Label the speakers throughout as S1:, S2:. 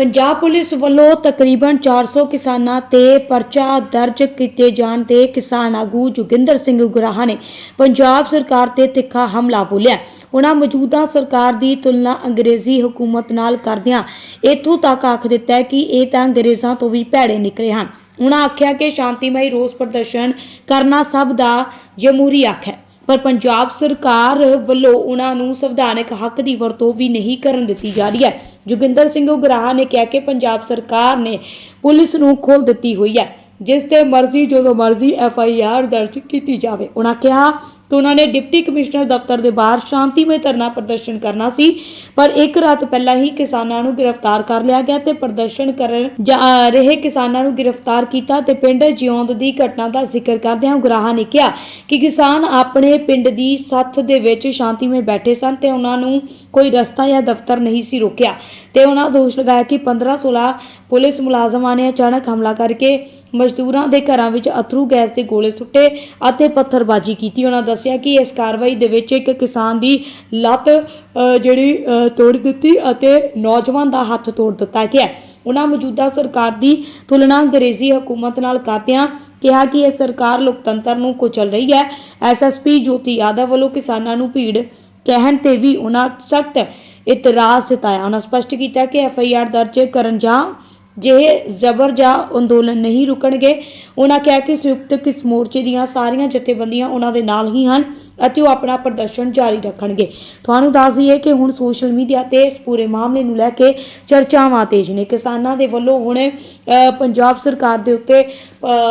S1: Punjab police ਵੱਲੋਂ ਤਕਰੀਬਨ 400 ਕਿਸਾਨਾਂ ਤੇ ਪਰਚਾ ਦਰਜ ਕੀਤੇ ਜਾਣ ਤੇ ਕਿਸਾਨ ਆਗੂ ਜੋਗਿੰਦਰ ਸਿੰਘ ਉਗਰਾਹਾਂ ਨੇ ਪੰਜਾਬ ਸਰਕਾਰ ਤੇ ਤਿੱਖਾ ਹਮਲਾ ਬੋਲਿਆ। ਉਹਨਾਂ ਮੌਜੂਦਾ ਸਰਕਾਰ ਦੀ ਤੁਲਨਾ ਅੰਗਰੇਜ਼ੀ ਹਕੂਮਤ ਨਾਲ ਕਰਦਿਆਂ ਇੱਥੋਂ ਤੱਕ ਆਖ ਦਿੱਤਾ ਹੈ ਕਿ ਇਹ ਤਾਂ ਅੰਗਰੇਜ਼ਾਂ ਤੋਂ ਵੀ ਭੈੜੇ ਨਿਕਲੇ ਹਨ। ਉਹਨਾਂ ਆਖਿਆ ਕਿ ਸ਼ਾਂਤੀਮਈ ਰੋਸ ਪ੍ਰਦਰਸ਼ਨ ਕਰਨਾ ਸਭ ਦਾ ਜਮਹੂਰੀ ਹੱਕ ਹੈ। ਪਰ ਪੰਜਾਬ ਸਰਕਾਰ ਵੱਲੋਂ ਉਹਨਾਂ ਨੂੰ ਸੰਵਿਧਾਨਕ ਹੱਕ ਦੀ ਵਰਤੋਂ ਵੀ ਨਹੀਂ ਕਰਨ ਦਿੱਤੀ ਜਾ ਰਹੀ ਹੈ। ਜੋਗਿੰਦਰ ਸਿੰਘ ਉਗਰਾਹਾਂ ਨੇ ਕਿਹਾ ਕਿ ਪੰਜਾਬ ਸਰਕਾਰ ਨੇ ਪੁਲਿਸ ਨੂੰ ਖੋਲ ਦਿੱਤੀ ਹੋਈ ਹੈ। ਜਿਸ ਤੇ ਮਰਜ਼ੀ ਜਦੋਂ ਮਰਜ਼ੀ ਐਫ ਆਈ ਆਰ ਦਰਜ ਕੀਤੀ ਜਾਵੇ। ਉਹਨਾਂ ਕਿਹਾ ਕਿ ਉਹਨਾਂ ਨੇ ਡਿਪਟੀ ਕਮਿਸ਼ਨਰ ਦਫ਼ਤਰ ਦੇ ਬਾਹਰ ਸ਼ਾਂਤੀਮਈ ਧਰਨਾ ਪ੍ਰਦਰਸ਼ਨ ਕਰਨਾ ਸੀ, ਪਰ ਇੱਕ ਰਾਤ ਪਹਿਲਾਂ ਹੀ ਕਿਸਾਨਾਂ ਨੂੰ ਗ੍ਰਿਫਤਾਰ ਕਰ ਲਿਆ ਗਿਆ ਤੇ ਪ੍ਰਦਰਸ਼ਨ ਕਰਨ ਜਾ ਰਹੇ ਕਿਸਾਨਾਂ ਨੂੰ ਗ੍ਰਿਫਤਾਰ ਕੀਤਾ ਤੇ ਪਿੰਡ ਜਿਉਂਦ ਦੀ ਘਟਨਾ ਦਾ ਜ਼ਿਕਰ ਕਰਦਿਆਂ ਉਗਰਾਹਾਂ ਨੇ ਕਿਹਾ ਕਿ ਕਿਸਾਨ ਆਪਣੇ ਪਿੰਡ ਦੀ ਸੱਥ ਦੇ ਵਿੱਚ ਸ਼ਾਂਤੀਮਈ ਬੈਠੇ ਸਨ ਤੇ ਉਹਨਾਂ ਨੂੰ ਕੋਈ ਰਸਤਾ ਜਾਂ ਦਫ਼ਤਰ ਨਹੀਂ ਸੀ ਰੋਕਿਆ ਤੇ ਉਹਨਾਂ ਦੋਸ਼ ਲਗਾਇਆ ਕਿ 15-16 ਪੁਲਿਸ ਮੁਲਾਜ਼ਮਾਂ ਨੇ ਅਚਾਨਕ ਹਮਲਾ ਕਰਕੇ ਮਜ਼ਦੂਰਾਂ ਦੇ ਘਰਾਂ ਵਿੱਚ ਅਥਰੂ ਗੈਸ ਦੇ ਗੋਲੇ ਸੁੱਟੇ ਅਤੇ ਪੱਥਰਬਾਜ਼ੀ ਕੀਤੀ। ਉਹਨਾਂ ਦੱਸਿਆ ਕਿ ਇਸ ਕਾਰਵਾਈ ਦੇ ਵਿੱਚ ਇੱਕ ਕਿਸਾਨ ਦੀ ਲੱਤ ਅ, ਜਿਹੜੀ ਅ, ਤੋੜ ਦਿੱਤੀ ਅਤੇ ਨੌਜਵਾਨ ਦਾ ਹੱਥ ਤੋੜ ਦਿੱਤਾ ਗਿਆ। ਉਹਨਾਂ ਮੌਜੂਦਾ ਸਰਕਾਰ ਦੀ ਤੁਲਨਾ ਅੰਗਰੇਜ਼ੀ ਹਕੂਮਤ ਨਾਲ ਕਰਦਿਆਂ ਕਿਹਾ ਕਿ ਇਹ ਸਰਕਾਰ ਲੋਕਤੰਤਰ ਨੂੰ ਕੁਚਲ ਰਹੀ ਹੈ। ਐਸਐਸਪੀ ਜੋਤੀ ਯਾਦਵ ਵੱਲੋਂ ਕਿਸਾਨਾਂ ਨੂੰ ਭੀੜ ਕਹਿਣ ਤੇ ਵੀ ਉਹਨਾਂ ਸਖਤ ਇਤਰਾਜ਼ ਜਤਾਇਆ। ਉਹਨਾਂ ਸਪਸ਼ਟ ਕੀਤਾ ਕਿ ਐਫਆਈਆਰ ਦਰਜ ਕਰਨ ਜਾਂ ਜੇ ਜ਼ਬਰ ਜਾਂ ਅੰਦੋਲਨ ਨਹੀਂ ਰੁਕਣਗੇ, ਉਹਨਾਂ ਕਿਹਾ ਕਿ ਸੰਯੁਕਤ ਕਿਸ ਮੋਰਚੇ ਦੀਆਂ ਸਾਰੀਆਂ ਜਥੇਬੰਦੀਆਂ ਉਹਨਾਂ ਦੇ ਨਾਲ ਹੀ ਹਨ ਅਤੇ ਉਹ ਆਪਣਾ ਪ੍ਰਦਰਸ਼ਨ ਜਾਰੀ ਰੱਖਣਗੇ। ਤੁਹਾਨੂੰ ਦੱਸ ਦਈਏ ਕਿ ਹੁਣ ਸੋਸ਼ਲ ਮੀਡੀਆ ਤੇ ਇਸ ਪੂਰੇ ਮਾਮਲੇ ਨੂੰ ਲੈ ਕੇ ਚਰਚਾਵਾਂ ਤੇਜ਼ ਨੇ। ਕਿਸਾਨਾਂ ਦੇ ਵੱਲੋਂ ਹੁਣ ਪੰਜਾਬ ਸਰਕਾਰ ਦੇ ਉੱਤੇ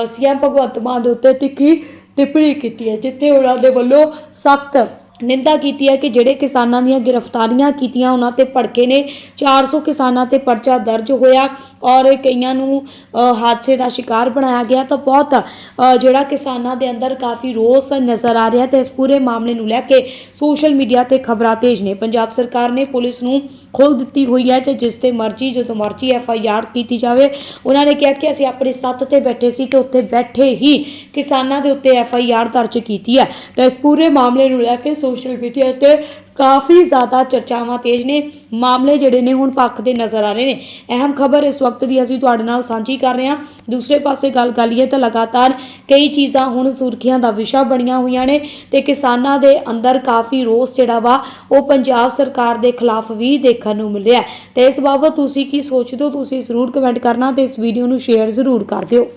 S1: ਸੀਐਮ ਭਗਵੰਤ ਮਾਨ ਦੇ ਉੱਤੇ ਤਿੱਖੀ ਟਿੱਪਣੀ ਕੀਤੀ ਹੈ, ਜਿੱਥੇ ਉਹਨਾਂ ਦੇ ਵੱਲੋਂ ਸਖਤ ਨਿੰਦਾ ਕੀਤੀ ਹੈ ਕਿ ਜਿਹੜੇ ਕਿਸਾਨਾਂ ਦੀਆਂ ਗ੍ਰਿਫਤਾਰੀਆਂ ਕੀਤੀਆਂ ਉਹਨਾਂ ਤੇ ਭੜਕੇ ਨੇ। 400 ਕਿਸਾਨਾਂ ਤੇ ਪਰਚਾ ਦਰਜ ਹੋਇਆ ਔਰ ਕਈਆਂ ਨੂੰ ਅ, ਹਾਦਸੇ ਦਾ ਸ਼ਿਕਾਰ ਬਣਾਇਆ ਗਿਆ। ਤਾਂ ਬਹੁਤ ਅ, ਜਿਹੜਾ ਕਿਸਾਨਾਂ ਦੇ ਅੰਦਰ ਕਾਫੀ ਰੋਸ ਨਜ਼ਰ ਆ ਰਿਹਾ ਤੇ ਇਸ ਪੂਰੇ ਮਾਮਲੇ ਨੂੰ ਲੈ ਕੇ ਸੋਸ਼ਲ ਮੀਡੀਆ ਤੇ ਖਬਰਾਂ ਤੇਜ਼ ਨੇ। ਪੰਜਾਬ ਸਰਕਾਰ ਨੇ ਪੁਲਿਸ ਨੂੰ ਖੋਲ ਦਿੱਤੀ ਹੋਈ ਹੈ ਤੇ ਜਿਸ ਤੇ ਮਰਜ਼ੀ ਜਦੋਂ ਮਰਜ਼ੀ ਐਫ ਆਈ ਆਰ ਕੀਤੀ ਜਾਵੇ। ਉਹਨਾਂ ਨੇ ਕਿਹਾ ਕਿ ਅਸੀਂ ਆਪਣੀ ਸੱਤ ਤੇ ਬੈਠੇ ਸੀ ਤੇ ਉੱਥੇ ਬੈਠੇ ਹੀ ਕਿਸਾਨਾਂ ਦੇ ਉੱਤੇ ਐਫ ਆਈ ਆਰ ਦਰਜ ਕੀਤੀ ਹੈ। ਤਾਂ ਇਸ ਪੂਰੇ ਮਾਮਲੇ ਨੂੰ ਲੈ ਕੇ ਸੋਸ਼ਲ ਮੀਡੀਆ ਤੇ ਕਾਫੀ ਜ਼ਿਆਦਾ ਚਰਚਾਵਾਂ ਤੇਜ਼ ਨੇ, ਮਾਮਲੇ ਜਿਹੜੇ ਨੇ ਹੁਣ ਪੱਖ ਦੇ ਨਜ਼ਰ ਆ ਰਹੇ ਨੇ। ਅਹਿਮ ਖਬਰ ਇਸ ਵਕਤ ਦੀ ਅਸੀਂ ਤੁਹਾਡੇ ਨਾਲ ਸਾਂਝੀ ਕਰ ਰਹੇ ਹਾਂ। ਦੂਸਰੇ ਪਾਸੇ ਗੱਲ ਕਰ ਲਈਏ ਤਾਂ ਲਗਾਤਾਰ ਕਈ ਚੀਜ਼ਾਂ ਹੁਣ ਸੁਰਖੀਆਂ ਦਾ ਵਿਸ਼ਾ ਬਣੀਆਂ ਹੋਈਆਂ ਨੇ ਤੇ ਕਿਸਾਨਾਂ ਦੇ ਅੰਦਰ ਕਾਫੀ ਰੋਸ ਜਿਹੜਾ ਵਾ, ਉਹ ਪੰਜਾਬ ਸਰਕਾਰ ਦੇ ਖਿਲਾਫ ਵੀ ਦੇਖਣ ਨੂੰ ਮਿਲਿਆ ਹੈ। ਤੇ ਇਸ ਬਾਬਤ ਤੁਸੀਂ ਕੀ ਸੋਚਦੇ ਹੋ, ਤੁਸੀਂ ਜ਼ਰੂਰ ਕਮੈਂਟ ਕਰਨਾ ਤੇ ਇਸ ਵੀਡੀਓ ਨੂੰ ਸ਼ੇਅਰ ਜ਼ਰੂਰ ਕਰ ਦਿਓ।